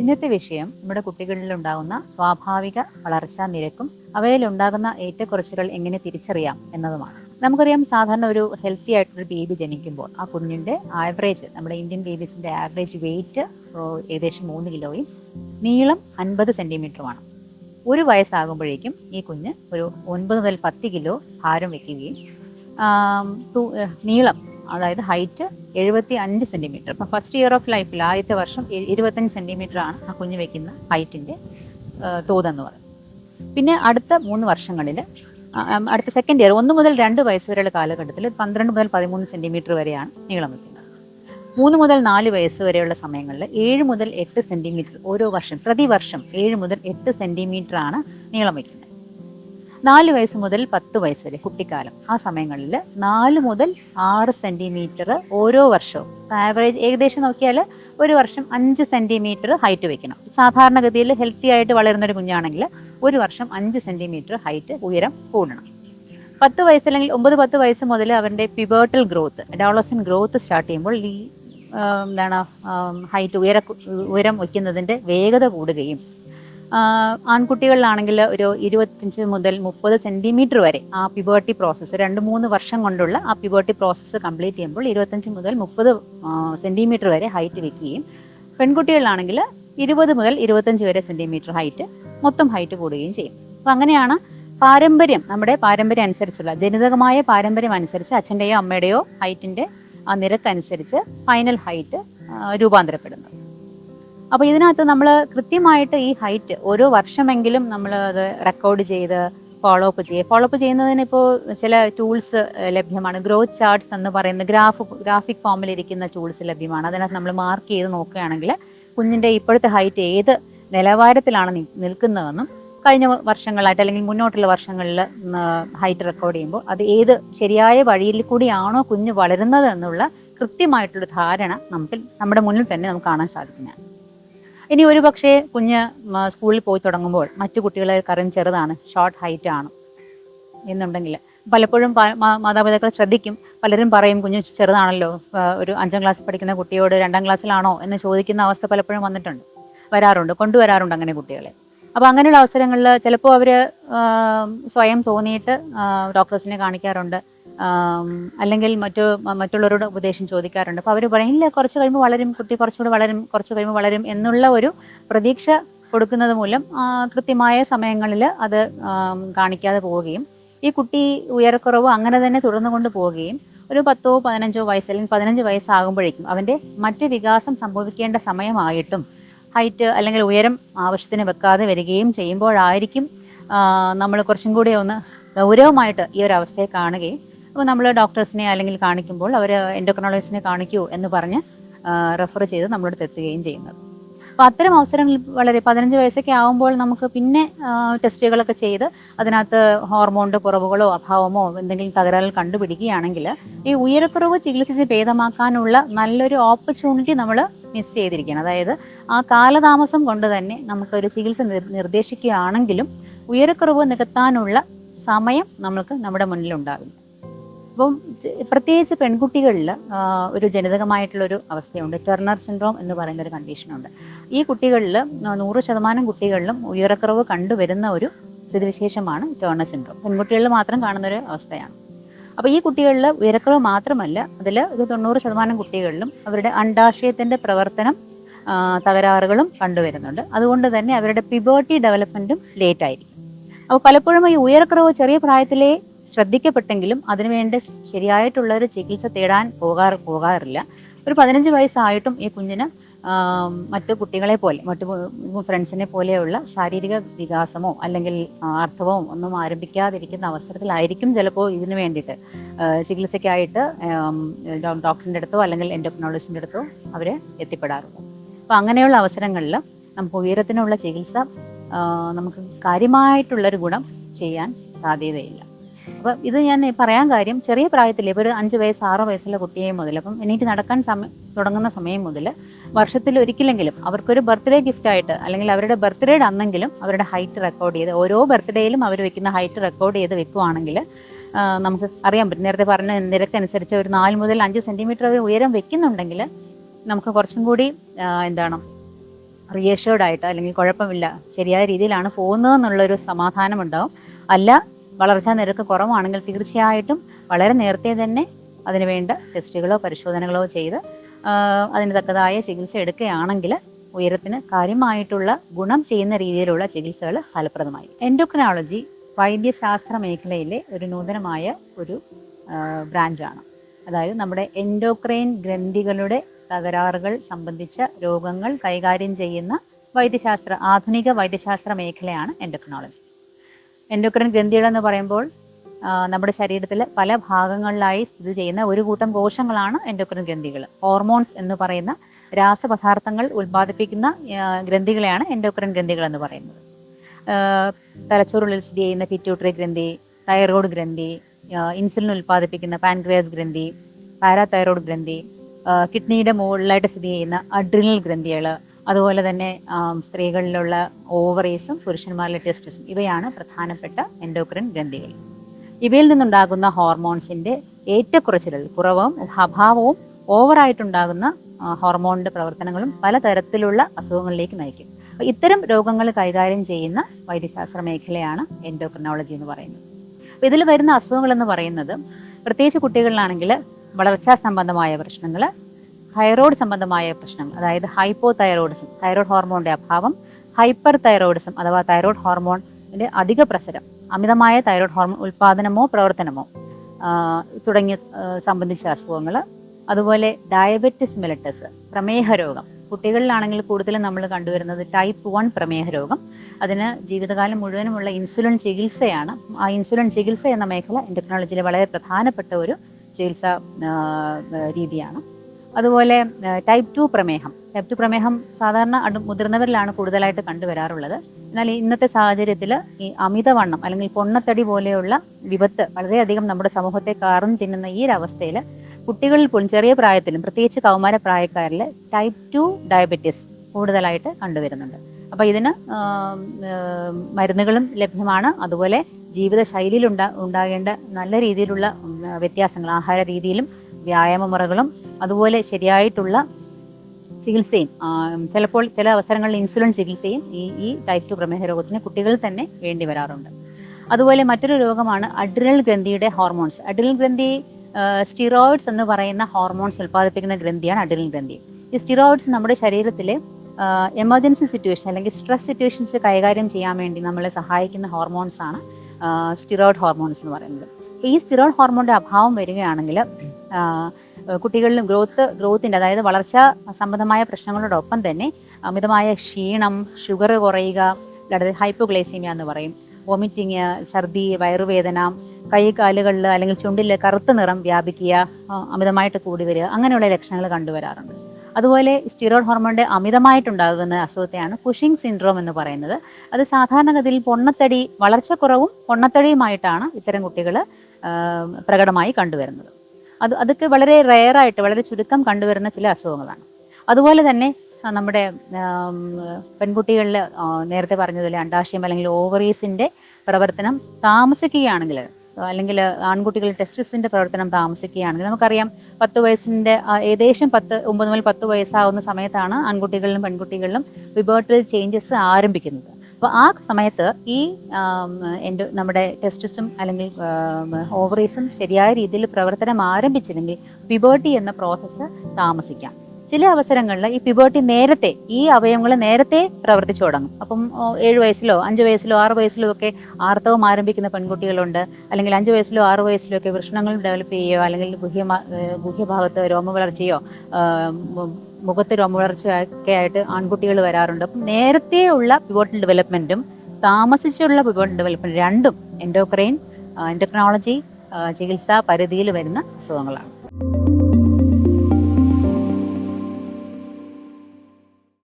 ഇന്നത്തെ വിഷയം നമ്മുടെ കുട്ടികളിൽ ഉണ്ടാകുന്ന സ്വാഭാവിക വളർച്ചാ നിരക്കും അവയിൽ ഉണ്ടാകുന്ന ഏറ്റക്കുറച്ചുകൾ എങ്ങനെ തിരിച്ചറിയാം എന്നതുമാണ്. നമുക്കറിയാം സാധാരണ ഒരു ഹെൽത്തി ആയിട്ടൊരു ബേബി ജനിക്കുമ്പോൾ ആ കുഞ്ഞിന്റെ ആവറേജ് നമ്മുടെ ഇന്ത്യൻ ബേബീസിന്റെ ആവറേജ് വെയിറ്റ് ഏകദേശം മൂന്ന് കിലോയും നീളം അൻപത് സെന്റിമീറ്ററുമാണ് ഒരു വയസ്സാകുമ്പോഴേക്കും ഈ കുഞ്ഞ് ഒരു ഒൻപത് മുതൽ പത്ത് കിലോ ഭാരം വയ്ക്കുകയും നീളം അതായത് ഹൈറ്റ് എഴുപത്തി അഞ്ച് സെന്റിമീറ്റർ ഇപ്പം ഫസ്റ്റ് ഇയർ ഓഫ് ലൈഫിൽ ആദ്യത്തെ വർഷം ഇരുപത്തഞ്ച് സെന്റിമീറ്റർ ആണ് ആ കുഞ്ഞ് വെക്കുന്ന ഹൈറ്റിന്റെ തോതെന്ന് പറയുന്നത്. പിന്നെ അടുത്ത മൂന്ന് വർഷങ്ങളിൽ അടുത്ത സെക്കൻഡ് ഇയർ ഒന്ന് മുതൽ രണ്ട് വയസ്സ് വരെയുള്ള കാലഘട്ടത്തിൽ പന്ത്രണ്ട് മുതൽ പതിമൂന്ന് സെന്റിമീറ്റർ വരെയാണ് നീളം വയ്ക്കുന്നത് മൂന്ന് മുതൽ നാല് വയസ്സ് വരെയുള്ള സമയങ്ങളിൽ ഏഴ് മുതൽ എട്ട് സെന്റിമീറ്റർ ഓരോ വർഷം പ്രതിവർഷം ഏഴ് മുതൽ എട്ട് സെന്റിമീറ്റർ ആണ് നീളം വയ്ക്കുന്നത് നാല് വയസ്സ് മുതൽ പത്ത് വയസ്സ് വരെ കുട്ടിക്കാലം. ആ സമയങ്ങളിൽ നാല് മുതൽ ആറ് സെന്റിമീറ്റർ ഓരോ വർഷവും. ആവറേജ് ഏകദേശം നോക്കിയാൽ ഒരു വർഷം അഞ്ച് സെന്റിമീറ്റർ ഹൈറ്റ് വെക്കണം. സാധാരണഗതിയിൽ ഹെൽത്തി ആയിട്ട് വളരുന്ന ഒരു കുഞ്ഞാണെങ്കിൽ ഒരു വർഷം അഞ്ച് സെന്റിമീറ്റർ ഹൈറ്റ് ഉയരം കൂടണം. പത്ത് വയസ്സ് അല്ലെങ്കിൽ ഒമ്പത് പത്ത് വയസ്സ് മുതൽ അവരുടെ pubertal growth development growth start ചെയ്യുമ്പോൾ ഈ എന്താണ് ഹൈറ്റ് ഉയര ഉയരം വയ്ക്കുന്നതിന്റെ വേഗത കൂടുകയും ആൺകുട്ടികളിലാണെങ്കിൽ ഒരു ഇരുപത്തഞ്ച് മുതൽ മുപ്പത് സെന്റിമീറ്റർ വരെ ആ പിബേർട്ടി പ്രോസസ്സ് രണ്ട് മൂന്ന് വർഷം കൊണ്ടുള്ള ആ പിബേർട്ടി പ്രോസസ്സ് കംപ്ലീറ്റ് ചെയ്യുമ്പോൾ ഇരുപത്തഞ്ച് മുതൽ മുപ്പത് സെന്റിമീറ്റർ വരെ ഹൈറ്റ് വെക്കുകയും പെൺകുട്ടികളിലാണെങ്കിൽ ഇരുപത് മുതൽ ഇരുപത്തഞ്ച് വരെ സെന്റിമീറ്റർ ഹൈറ്റ് മൊത്തം ഹൈറ്റ് കൂടുകയും ചെയ്യും. അപ്പം അങ്ങനെയാണ് പാരമ്പര്യം നമ്മുടെ പാരമ്പര്യം അനുസരിച്ചുള്ള ജനിതകമായ പാരമ്പര്യം അനുസരിച്ച് അച്ഛന്റെയോ അമ്മയുടെയോ ഹൈറ്റിന്റെ ആ നിരക്കനുസരിച്ച് ഫൈനൽ ഹൈറ്റ് രൂപാന്തരപ്പെടുന്നത്. അപ്പോൾ ഇതിനകത്ത് നമ്മൾ കൃത്യമായിട്ട് ഈ ഹൈറ്റ് ഓരോ വർഷമെങ്കിലും നമ്മൾ അത് റെക്കോർഡ് ചെയ്ത് ഫോളോ അപ്പ് ചെയ്യുക ഫോളോ അപ്പ് ചെയ്യുന്നതിന് ഇപ്പോൾ ചില ടൂൾസ് ലഭ്യമാണ്. ഗ്രോത്ത് ചാർട്ട്സ് എന്ന് പറയുന്ന ഗ്രാഫ് ഗ്രാഫിക് ഫോമിൽ ഇരിക്കുന്ന ടൂൾസ് ലഭ്യമാണ്. അതിനകത്ത് നമ്മൾ മാർക്ക് ചെയ്ത് നോക്കുകയാണെങ്കിൽ കുഞ്ഞിന്റെ ഇപ്പോഴത്തെ ഹൈറ്റ് ഏത് നിലവാരത്തിലാണ് നിൽക്കുന്നതെന്നും കഴിഞ്ഞ വർഷങ്ങളായിട്ട് അല്ലെങ്കിൽ മുന്നോട്ടുള്ള വർഷങ്ങളിൽ ഹൈറ്റ് റെക്കോർഡ് ചെയ്യുമ്പോൾ അത് ഏത് ശരിയായ വഴിയിൽ കൂടിയാണോ കുഞ്ഞ് വളരുന്നത് എന്നുള്ള കൃത്യമായിട്ടുള്ള ധാരണ നമുക്ക് നമ്മുടെ മുന്നിൽ തന്നെ നമുക്ക് കാണാൻ സാധിക്കുന്നതാണ്. ഇനി ഒരു പക്ഷേ കുഞ്ഞ് സ്കൂളിൽ പോയി തുടങ്ങുമ്പോൾ മറ്റു കുട്ടികളെ കുട്ടികളെക്കാളും ചെറുതാണ് ഷോർട്ട് ഹൈറ്റ് ആണ് എന്നുണ്ടെങ്കിൽ. പലപ്പോഴും മാതാപിതാക്കൾ ശ്രദ്ധിക്കും. പലരും പറയും കുഞ്ഞ് ചെറുതാണല്ലോ ഒരു അഞ്ചാം ക്ലാസ് പഠിക്കുന്ന കുട്ടിയോട് രണ്ടാം ക്ലാസ്സിലാണോ? എന്ന് ചോദിക്കുന്ന അവസ്ഥ പലപ്പോഴും വന്നിട്ടുണ്ട്. വരാറുണ്ട് കൊണ്ടുവരാറുണ്ട് അങ്ങനെ കുട്ടികളെ. അപ്പോൾ അങ്ങനെയുള്ള അവസരങ്ങളിൽ ചിലപ്പോൾ അവർ സ്വയം തോന്നിയിട്ട് ഡോക്ടേഴ്സിനെ കാണിക്കാറുണ്ട്. അല്ലെങ്കിൽ മറ്റു മറ്റുള്ളവരോട് ഉപദേശം ചോദിക്കാറുണ്ട്. അപ്പോൾ അവർ പറയും ഇല്ല കുറച്ച് കഴിയുമ്പോൾ വളരും കുട്ടി കുറച്ചുകൂടെ വളരും കുറച്ച് കഴിയുമ്പോൾ വളരും എന്നുള്ള ഒരു പ്രതീക്ഷ കൊടുക്കുന്നത് മൂലം കൃത്യമായ സമയങ്ങളിൽ അത് കാണിക്കാതെ പോവുകയും ഈ കുട്ടി ഉയരക്കുറവ് അങ്ങനെ തന്നെ തുടർന്നു കൊണ്ട് പോവുകയും ഒരു പത്തോ പതിനഞ്ചോ വയസ്സ് അല്ലെങ്കിൽ പതിനഞ്ച് വയസ്സാകുമ്പോഴേക്കും അവന്റെ മറ്റ് വികാസം സംഭവിക്കേണ്ട സമയമായിട്ടും ഹൈറ്റ് അല്ലെങ്കിൽ ഉയരം ആവശ്യത്തിന് വെക്കാതെ വരികയും ചെയ്യുമ്പോഴായിരിക്കും നമ്മൾ കുറച്ചും കൂടി ഒന്ന് ഗൗരവമായിട്ട് ഈ ഒരു അവസ്ഥയെ കാണുകയും അപ്പോൾ നമ്മൾ ഡോക്ടേഴ്സിനെ അല്ലെങ്കിൽ കാണിക്കുമ്പോൾ അവർ എൻഡോക്രോളജിസ്റ്റിനെ കാണിക്കൂ എന്ന് പറഞ്ഞ് റെഫർ ചെയ്ത് നമ്മളടുത്ത് എത്തുകയും ചെയ്യുന്നത്. അപ്പോൾ അത്തരം അവസരങ്ങളിൽ വളരെ പതിനഞ്ച് വയസ്സൊക്കെ ആകുമ്പോൾ നമുക്ക് പിന്നെ ടെസ്റ്റുകളൊക്കെ ചെയ്ത് അതിനകത്ത് ഹോർമോണിന്റെ കുറവുകളോ അഭാവമോ എന്തെങ്കിലും തകരാറുകൾ കണ്ടുപിടിക്കുകയാണെങ്കിൽ ഈ ഉയരക്കുറവ് ചികിത്സിച്ച് ഭേദമാക്കാനുള്ള നല്ലൊരു ഓപ്പർച്യൂണിറ്റി നമ്മൾ മിസ് ചെയ്തിരിക്കുകയാണ്. അതായത് ആ കാലതാമസം കൊണ്ട് തന്നെ നമുക്കൊരു ചികിത്സ നിർ നിർദ്ദേശിക്കുകയാണെങ്കിലും ഉയരക്കുറവ് നികത്താനുള്ള സമയം നമുക്ക് നമ്മുടെ മുന്നിലുണ്ടാവില്ല അപ്പം പ്രത്യേകിച്ച് പെൺകുട്ടികളിൽ ഒരു ജനിതകമായിട്ടുള്ളൊരു അവസ്ഥയുണ്ട്. ടെർണർ സിൻഡ്രോം എന്ന് പറയുന്ന ഒരു കണ്ടീഷനുണ്ട് ഈ കുട്ടികളിൽ നൂറ് ശതമാനം കുട്ടികളിലും ഉയരക്കുറവ് കണ്ടുവരുന്ന ഒരു സ്ഥിതിവിശേഷമാണ് ടേണർ സിൻഡ്രോം പെൺകുട്ടികളിൽ മാത്രം കാണുന്ന ഒരു അവസ്ഥയാണ്. അപ്പോൾ ഈ കുട്ടികളിൽ ഉയരക്കുറവ് മാത്രമല്ല അതിൽ ഒരു തൊണ്ണൂറ് ശതമാനം കുട്ടികളിലും അവരുടെ അണ്ടാശയത്തിന്റെ പ്രവർത്തനം തകരാറുകളും കണ്ടുവരുന്നുണ്ട്. അതുകൊണ്ട് തന്നെ അവരുടെ പിബേർട്ടി ഡെവലപ്മെന്റും ലേറ്റ് ആയിരിക്കും. അപ്പോൾ പലപ്പോഴും ഈ ഉയരക്കുറവ് ചെറിയ പ്രായത്തിലേ ശ്രദ്ധിക്കപ്പെട്ടെങ്കിലും അതിനുവേണ്ടി ശരിയായിട്ടുള്ള ഒരു ചികിത്സ തേടാൻ പോകാറ് പോകാറില്ല. ഒരു പതിനഞ്ച് വയസ്സായിട്ടും ഈ കുഞ്ഞിന് മറ്റു കുട്ടികളെ പോലെ മറ്റു ഫ്രണ്ട്സിനെ പോലെയുള്ള ശാരീരിക വികാസമോ അല്ലെങ്കിൽ അർത്ഥമോ ഒന്നും ആരംഭിക്കാതിരിക്കുന്ന അവസരത്തിലായിരിക്കും ചിലപ്പോൾ ഇതിനു വേണ്ടിയിട്ട്. ചികിത്സയ്ക്കായിട്ട് ഡോക്ടറിന്റെ അടുത്തോ അല്ലെങ്കിൽ എൻഡോക്രോളജിസ്റ്റിന്റെ അടുത്തോ അവരെ എത്തിപ്പെടാറുള്ളൂ അപ്പോൾ അങ്ങനെയുള്ള അവസരങ്ങളിൽ നമുക്ക് ഉയരത്തിനുള്ള ചികിത്സ നമുക്ക് കാര്യമായിട്ടുള്ളൊരു ഗുണം ചെയ്യാൻ സാധ്യതയില്ല. അപ്പം ഇത് ഞാൻ പറയാൻ കാര്യം ചെറിയ പ്രായത്തിൽ ഇപ്പോൾ ഒരു അഞ്ച് വയസ്സ് ആറ് വയസ്സുള്ള കുട്ടിയെ മുതൽ അപ്പം എണീറ്റ് നടക്കാൻ സമയം തുടങ്ങുന്ന സമയം മുതൽ വർഷത്തിൽ ഒരിക്കലെങ്കിലും അവർക്കൊരു ബർത്ത്ഡേ ഗിഫ്റ്റ് ആയിട്ട് അല്ലെങ്കിൽ അവരുടെ ബർത്ത്ഡേയുടെ അന്നെങ്കിലും അവരുടെ ഹൈറ്റ് റെക്കോർഡ് ചെയ്ത് ഓരോ ബർത്ത്ഡേയിലും അവർ വെക്കുന്ന ഹൈറ്റ് റെക്കോർഡ് ചെയ്ത് വെക്കുവാണെങ്കിൽ നമുക്ക് അറിയാൻ പറ്റും. നേരത്തെ പറഞ്ഞ നിരക്കനുസരിച്ച് ഒരു നാല് മുതൽ അഞ്ച് സെന്റിമീറ്റർ അവർ ഉയരം വെക്കുന്നുണ്ടെങ്കിൽ നമുക്ക് കുറച്ചും കൂടി എന്താണ് റിയേഷേർഡ് ആയിട്ട് അല്ലെങ്കിൽ കുഴപ്പമില്ല ശരിയായ രീതിയിലാണ് പോകുന്നതെന്നുള്ളൊരു സമാധാനം ഉണ്ടാവും അല്ല വളർച്ചാ നിരക്ക് കുറവാണെങ്കിൽ തീർച്ചയായിട്ടും വളരെ നേരത്തെ തന്നെ അതിനുവേണ്ട ടെസ്റ്റുകളോ പരിശോധനകളോ ചെയ്ത് അതിന് തക്കതായ ചികിത്സ എടുക്കുകയാണെങ്കിൽ ഉയരത്തിന് കാര്യമായിട്ടുള്ള ഗുണം ചെയ്യുന്ന രീതിയിലുള്ള ചികിത്സകൾ ഫലപ്രദമായി എൻഡോക്രിനോളജി വൈദ്യശാസ്ത്ര മേഖലയിലെ ഒരു നൂതനമായ ഒരു ബ്രാഞ്ചാണ് അതായത് നമ്മുടെ എൻഡോക്രൈൻ ഗ്രന്ഥികളുടെ തകരാറുകൾ സംബന്ധിച്ച രോഗങ്ങൾ കൈകാര്യം ചെയ്യുന്ന വൈദ്യശാസ്ത്ര ആധുനിക വൈദ്യശാസ്ത്ര മേഖലയാണ് എൻഡോക്രിനോളജി എൻഡോക്രൈൻ ഗ്രന്ഥികൾ എന്ന് പറയുമ്പോൾ നമ്മുടെ ശരീരത്തിൽ പല ഭാഗങ്ങളിലായി സ്ഥിതി ചെയ്യുന്ന ഒരു കൂട്ടം കോശങ്ങളാണ് എൻഡോക്രൈൻ ഗ്രന്ഥികൾ ഹോർമോൺസ് എന്ന് പറയുന്ന രാസപദാർത്ഥങ്ങൾ ഉൽപ്പാദിപ്പിക്കുന്ന ഗ്രന്ഥികളെയാണ് എൻഡോക്രൈൻ ഗ്രന്ഥികൾ എന്ന് പറയുന്നത്. തലച്ചോറുള്ളിൽ സ്ഥിതി ചെയ്യുന്ന പിറ്റ്യൂട്ടറി ഗ്രന്ഥി തൈറോയ്ഡ് ഗ്രന്ഥി ഇൻസുലിൻ ഉൽപ്പാദിപ്പിക്കുന്ന പാൻക്രിയാസ് ഗ്രന്ഥി പാരാതൈറോയ്ഡ് ഗ്രന്ഥി കിഡ്നിയുടെ മുകളിലായിട്ട് സ്ഥിതി ചെയ്യുന്ന അഡ്രിനൽ ഗ്രന്ഥികൾ അതുപോലെ തന്നെ സ്ത്രീകളിലുള്ള ഓവറീസും പുരുഷന്മാരിലെ ടെസ്റ്റിസും ഇവയാണ് പ്രധാനപ്പെട്ട എൻഡോക്രിൻ ഗ്രന്ഥികൾ ഇവയിൽ നിന്നുണ്ടാകുന്ന ഹോർമോൺസിന്റെ ഏറ്റക്കുറച്ചിലുകൾ കുറവും അഭാവവും ഓവറായിട്ടുണ്ടാകുന്ന ഹോർമോണിന്റെ പ്രവർത്തനങ്ങളും പലതരത്തിലുള്ള അസുഖങ്ങളിലേക്ക് നയിക്കും. ഇത്തരം രോഗങ്ങൾ കൈകാര്യം ചെയ്യുന്ന വൈദ്യശാസ്ത്ര മേഖലയാണ് എൻഡോക്രിനോളജി എന്ന് പറയുന്നത്. ഇതിൽ വരുന്ന അസുഖങ്ങൾ എന്ന് പറയുന്നത് പ്രത്യേകിച്ച് കുട്ടികളിലാണെങ്കിൽ വളർച്ചാ സംബന്ധമായ പ്രശ്നങ്ങൾ തൈറോയ്ഡ് സംബന്ധമായ പ്രശ്നങ്ങൾ അതായത് ഹൈപ്പോ തൈറോയിഡിസം തൈറോയ്ഡ് ഹോർമോണിന്റെ അഭാവം ഹൈപ്പർ തൈറോയിഡിസം അഥവാ തൈറോയ്ഡ് ഹോർമോണിന്റെ അധിക പ്രസരം അമിതമായ തൈറോയ്ഡ് ഹോർമോൺ ഉൽപാദനമോ പ്രവർത്തനമോ തുടങ്ങിയ സംബന്ധിച്ച അസുഖങ്ങൾ അതുപോലെ ഡയബറ്റിസ് മെലിറ്റസ് പ്രമേഹ രോഗം. കുട്ടികളിലാണെങ്കിൽ കൂടുതലും നമ്മൾ കണ്ടുവരുന്നത് ടൈപ്പ് വൺ പ്രമേഹ രോഗം. അതിന് ജീവിതകാലം മുഴുവനുമുള്ള ഇൻസുലിൻ ചികിത്സയാണ്. ആ ഇൻസുലിൻ ചികിത്സ എന്ന മേഖല എൻഡോക്രിനോളജിയിലെ വളരെ പ്രധാനപ്പെട്ട ഒരു ചികിത്സാ രീതിയാണ്. അതുപോലെ ടൈപ്പ് ടു പ്രമേഹം. ടൈപ്പ് ടു പ്രമേഹം സാധാരണ മുതിർന്നവരിലാണ് കൂടുതലായിട്ട് കണ്ടുവരാറുള്ളത്. എന്നാൽ ഇന്നത്തെ സാഹചര്യത്തിൽ ഈ അമിതവണ്ണം അല്ലെങ്കിൽ പൊണ്ണത്തടി പോലെയുള്ള വിപത്ത് വളരെയധികം നമ്മുടെ സമൂഹത്തെ കാർന്നു തിന്നുന്ന ഈ ഒരു അവസ്ഥയിൽ കുട്ടികളിൽ പോലും ചെറിയ പ്രായത്തിലും പ്രത്യേകിച്ച് കൗമാര പ്രായക്കാരിൽ ടൈപ്പ് ടു ഡയബറ്റീസ് കൂടുതലായിട്ട് കണ്ടുവരുന്നുണ്ട്. അപ്പോൾ ഇതിന് മരുന്നുകളും ലഭ്യമാണ്. അതുപോലെ ജീവിതശൈലിയിൽ ഉണ്ടാ ഉണ്ടാകേണ്ട നല്ല രീതിയിലുള്ള വ്യത്യാസങ്ങൾ ആഹാര രീതിയിലും വ്യായാമ മുറകളും അതുപോലെ ശരിയായിട്ടുള്ള ചികിത്സയും ചിലപ്പോൾ ചില അവസരങ്ങളിൽ ഇൻസുലിൻ ചികിത്സയും ഈ ഈ ടൈപ്പ് ടു പ്രമേഹ രോഗത്തിന് കുട്ടികളിൽ തന്നെ വേണ്ടി വരാറുണ്ട്. അതുപോലെ മറ്റൊരു രോഗമാണ് അഡ്രിനൽ ഗ്രന്ഥിയുടെ ഹോർമോൺസ് അഡ്രിനൽ ഗ്രന്ഥി സ്റ്റിറോയിഡ്സ് എന്ന് പറയുന്ന ഹോർമോൺസ് ഉൽപ്പാദിപ്പിക്കുന്ന ഗ്രന്ഥിയാണ് അഡ്രിനൽ ഗ്രന്ഥി. ഈ സ്റ്റിറോയിഡ്സ് നമ്മുടെ ശരീരത്തിലെ എമർജൻസി സിറ്റുവേഷൻ അല്ലെങ്കിൽ സ്ട്രെസ് സിറ്റുവേഷൻസ് കൈകാര്യം ചെയ്യാൻ വേണ്ടി നമ്മളെ സഹായിക്കുന്ന ഹോർമോൺസ് ആണ് സ്റ്റിറോയിഡ് ഹോർമോൺസ് എന്ന് പറയുന്നത്. ഈ സ്റ്റിറോയിഡ് ഹോർമോണിന്റെ അഭാവം വരികയാണെങ്കിൽ കുട്ടികളിലും ഗ്രോത്ത് ഗ്രോത്തിന്റെ അതായത് വളർച്ച സംബന്ധമായ പ്രശ്നങ്ങളോടൊപ്പം തന്നെ അമിതമായ ക്ഷീണം ഷുഗർ കുറയുക അതായത് ഹൈപ്പോഗ്ലൈസീമിയ എന്ന് പറയും. വോമിറ്റിങ് ഛർദി വയറുവേദന കൈ കാലുകളിൽ അല്ലെങ്കിൽ ചുണ്ടിൽ കറുത്ത നിറം വ്യാപിക്കുക അമിതമായിട്ട് കൂടി വരിക അങ്ങനെയുള്ള ലക്ഷണങ്ങൾ കണ്ടുവരാറുണ്ട്. അതുപോലെ സ്റ്റിറോയിഡ് ഹോർമോണിന്റെ അമിതമായിട്ടുണ്ടാകുന്ന അസുഖത്തെയാണ് കുഷിംഗ് സിൻഡ്രോം എന്ന് പറയുന്നത്. അത് സാധാരണഗതിയിൽ പൊണ്ണത്തടി വളർച്ചക്കുറവും പൊണ്ണത്തടിയുമായിട്ടാണ് ഇത്തരം കുട്ടികൾ പ്രകടമായി കണ്ടുവരുന്നത്. അത് അതൊക്കെ വളരെ റെയറായിട്ട് വളരെ ചുരുക്കം കണ്ടുവരുന്ന ചില അസുഖങ്ങളാണ്. അതുപോലെ തന്നെ നമ്മുടെ പെൺകുട്ടികളിൽ നേരത്തെ പറഞ്ഞതുപോലെ അണ്ടാശയം അല്ലെങ്കിൽ ഓവറീസിന്റെ പ്രവർത്തനം താമസിക്കുകയാണെങ്കിൽ അല്ലെങ്കിൽ ആൺകുട്ടികൾ ടെസ്റ്റിസിന്റെ പ്രവർത്തനം താമസിക്കുകയാണെങ്കിൽ നമുക്കറിയാം പത്ത് വയസ്സിന്റെ ഏകദേശം പത്ത് ഒമ്പത് മുതൽ പത്ത് വയസ്സാവുന്ന സമയത്താണ് ആൺകുട്ടികളിലും പെൺകുട്ടികളിലും വിബേർട്ടൽ ചേഞ്ചസ് ആരംഭിക്കുന്നത്. അപ്പോൾ ആ സമയത്ത് ഈ എന്റെ നമ്മുടെ ടെസ്റ്റിസും അല്ലെങ്കിൽ ഓവറീസും ശരിയായ രീതിയിൽ പ്രവർത്തനം ആരംഭിച്ചില്ലെങ്കിൽ പിബേർട്ടി എന്ന പ്രോസസ്സ് താമസിക്കാം. ചില അവസരങ്ങളിൽ ഈ പിബേർട്ടി നേരത്തെ ഈ അവയവങ്ങൾ നേരത്തെ പ്രവർത്തിച്ചു തുടങ്ങും. അപ്പം ഏഴ് വയസ്സിലോ അഞ്ച് വയസ്സിലോ ആറ് വയസ്സിലോ ഒക്കെ ആർത്തവം ആരംഭിക്കുന്ന പെൺകുട്ടികളുണ്ട്. അല്ലെങ്കിൽ അഞ്ച് വയസ്സിലോ ആറ് വയസ്സിലോ ഒക്കെ വൃഷണങ്ങൾ ഡെവലപ്പ് ചെയ്യുകയോ അല്ലെങ്കിൽ ഗുഹ്യ ഗുഹ്യഭാഗത്ത് രോമ വളർച്ചയോ മുഖത്ത് രോമ വളർച്ചയൊക്കെ ആയിട്ട് ആൺകുട്ടികൾ വരാറുണ്ട്. അപ്പം നേരത്തെയുള്ള പിബോട്ടിൽ ഡെവലപ്മെന്റും താമസിച്ചുള്ള പിബോട്ടിൽ ഡെവലപ്മെന്റ് രണ്ടും എൻഡോക്രൈൻ എൻഡോക്രോളജി ചികിത്സാ പരിധിയിൽ വരുന്ന അസുഖങ്ങളാണ്.